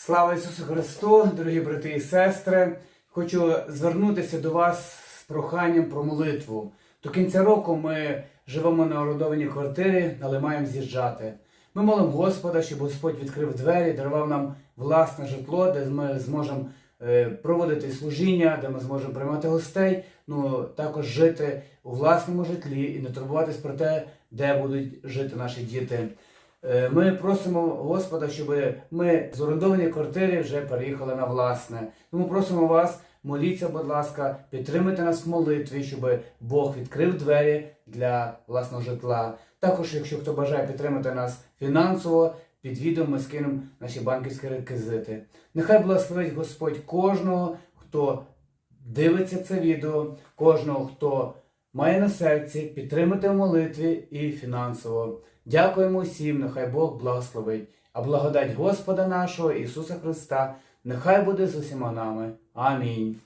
Слава Ісусу Христу, дорогі брати і сестри! Хочу звернутися до вас з проханням про молитву. До кінця року ми живемо на орендованій квартирі, але маємо з'їжджати. Ми молимо Господа, щоб Господь відкрив двері, дарував нам власне житло, де ми зможемо е, проводити служіння, де ми зможемо приймати гостей, ну також жити у власному житлі і не турбуватись про те, де будуть жити наші діти. Е, Ми просимо Господа, щоб ми з орендованої квартири вже переїхали на власне. Тому просимо вас, моліться, будь ласка, підтримуйте нас в молитві, щоб Бог відкрив двері для власного житла. Також, якщо хто бажає підтримати нас фінансово, під відео ми скинемо наші банківські реквізити. Нехай благословить Господь кожного, хто дивиться це відео, кожного, хто має на серці, підтримати в молитві і фінансово. Дякуємо всім, нехай Бог благословить. А благодать Господа нашого Ісуса Христа нехай буде з усіма нами. Амінь.